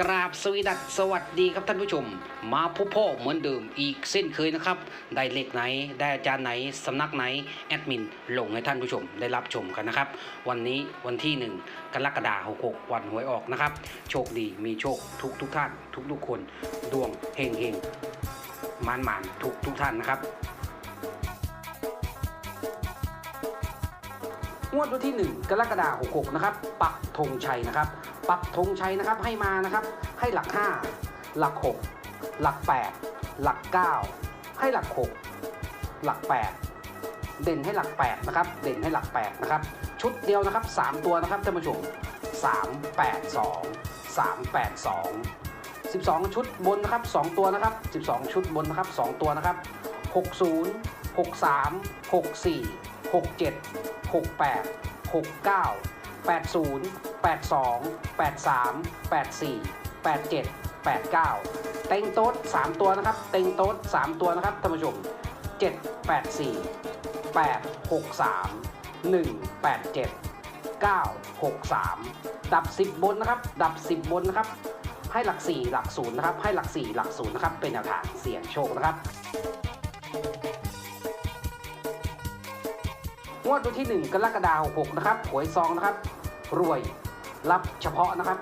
กราบสวีดัสสวัสดีครับท่านผู้ชม มาพบพ่อเหมือนเดิมอีกเส้นเคยนะครับ ได้เลขไหน ได้อาจารย์ไหน สำนักไหน แอดมินลงให้ท่านผู้ชมได้รับชมกันนะครับ วันนี้วันที่ 1 กรกฎาคม66 วันหวยออกนะครับ โชคดีมีโชคทุกทุกท่าน ทุกทุกคน ดวงเฮงเฮงมานมานทุกทุกท่านนะครับงวดวันที่ 1 กรกฎาคม66 นะครับ ปักธงชัยนะครับ ปักธงชัยนะครับให้มานะครับ ให้หลัก 5 หลัก 6 หลัก 8 หลัก 9 ให้หลัก 6 หลัก 8 เด่นให้หลัก 8 นะครับ เด่นให้หลัก 8 นะครับ ชุดเดียวนะครับ 3 ตัวนะครับท่านผู้ชม 3 8 2 3 8 2 12 ชุดบนนะครับ 2 ตัวนะครับ 12 ชุดบนนะครับ 2 ตัวนะครับ 60 63 64 67 68 69 80 82 83 84 87 89 เต็งโต๊ด 3 ตัวนะครับ เต็งโต๊ด 3 ตัวนะครับท่านผู้ชม 7 84 8 63 1 87 9 63 ดับ 10 บนนะครับ ดับ 10 บนนะครับ ให้หลัก 4 หลัก0นะครับ ให้หลัก 4 หลัก0นะครับ เป็นแนวทางเสี่ยงโชคนะครับ งวดวันที่ 1 กรกฎาคม6นะครับหวยซองนะครับ รวย รับเฉพาะนะครับ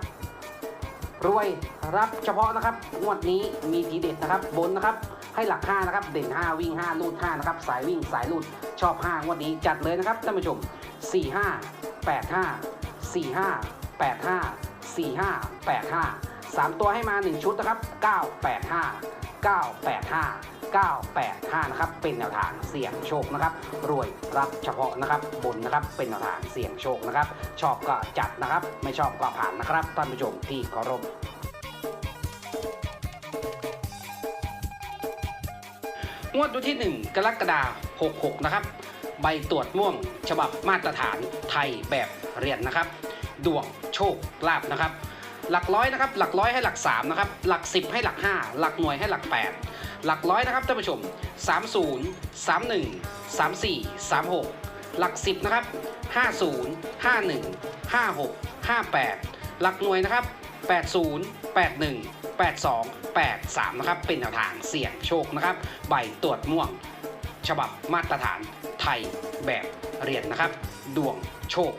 รวยรับเฉพาะนะครับ งวดนี้มีทีเด็ดนะครับ บนนะครับ ให้หลัก 5 นะครับ เด่น 5 วิ่ง 5 ลูด 5 นะครับ สายวิ่งสายลูด ชอบ 5 งวดนี้จัดเลยนะครับท่านผู้ชม 4 5 8 5 4 5 8 5 4 5 8 5 3 ตัวให้มา 1 ชุดนะครับ 9 8 5 9 8 5 985นะครับเป็นแนวทางเสี่ยงโชคนะครับรวยรับเฉพาะนะครับบนนะครับเป็นแนวทางเสี่ยงโชคนะครับ ชอบก็จัดนะครับ ไม่ชอบก็ผ่านนะครับท่านผู้ชมที่เคารพงวดวันที่ 1 กรกฎาคม66 นะครับ ใบตรวจม่วงฉบับมาตรฐานไทยแบบเรียนนะครับ ดวงโชคลาภนะครับ หลักร้อยนะครับหลักร้อยให้หลัก3นะครับหลัก 10 ให้หลัก 5 หลักหน่วยให้หลัก 8 หลักร้อยนะครับท่านผู้ชม 30 31 34 36 หลัก 10นะครับ50 51 56 58 หลักหน่วยนะครับ 80 81 82 83นะครับเป็นแนวทางเสี่ยงโชคนะครับใบตรวจม่วง ฉบับมาตรฐานไทยแบบเรียนนะครับ ดวงโชค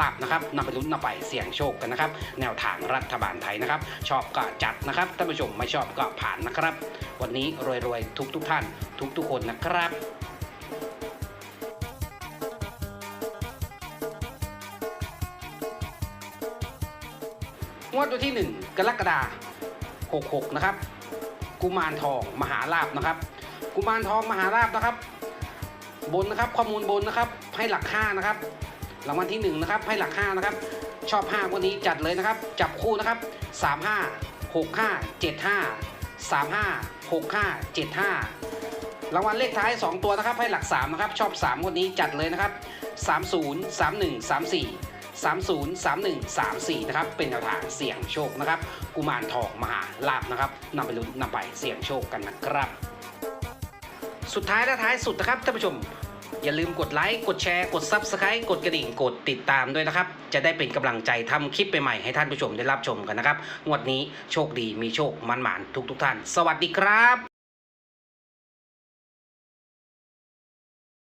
ลาบนะครับนำไปลุ้นนำไปเสี่ยงโชคกันนะครับ แนวทางรัฐบาลไทยนะครับ ชอบก็จัดนะครับท่านผู้ชมไม่ชอบก็ผ่านนะครับ วันนี้รวยๆทุกทุกท่าน ทุกทุกคนนะครับงวดวันที่ 1 กรกฎาคม66 นะครับ กุมารทองมหาลาบนะครับ กุมารทองมหาลาบนะครับ บนนะครับข้อมูลบนนะครับให้หลัก5นะครับ รางวัลที่1นะครับให้หลัก5นะครับชอบ5วันนี้จัดเลยนะครับ จับคู่นะครับ 35 65 75 35 65 75 รางวัลเลขท้าย 2 ตัวนะครับให้หลัก3นะครับชอบ3วันนี้จัดเลยนะครับ 30 31 34 30 31 34 นะครับ เป็นแนวทางเสี่ยงโชคนะครับ กุมารทองมหาลาบนะครับนำไปลุ้นนำไปเสี่ยงโชคกันนะครับ สุดท้ายและท้ายสุดนะครับท่านผู้ชม อย่าลืมกดไลค์กดแชร์กด Subscribe กดกระดิ่งกดติดตามด้วยนะครับ จะได้เป็นกำลังใจทำคลิปใหม่ๆให้ท่านผู้ชมได้รับชมกันนะครับงวดนี้โชคดีมีโชคมันหมานๆทุกๆท่าน สวัสดีครับ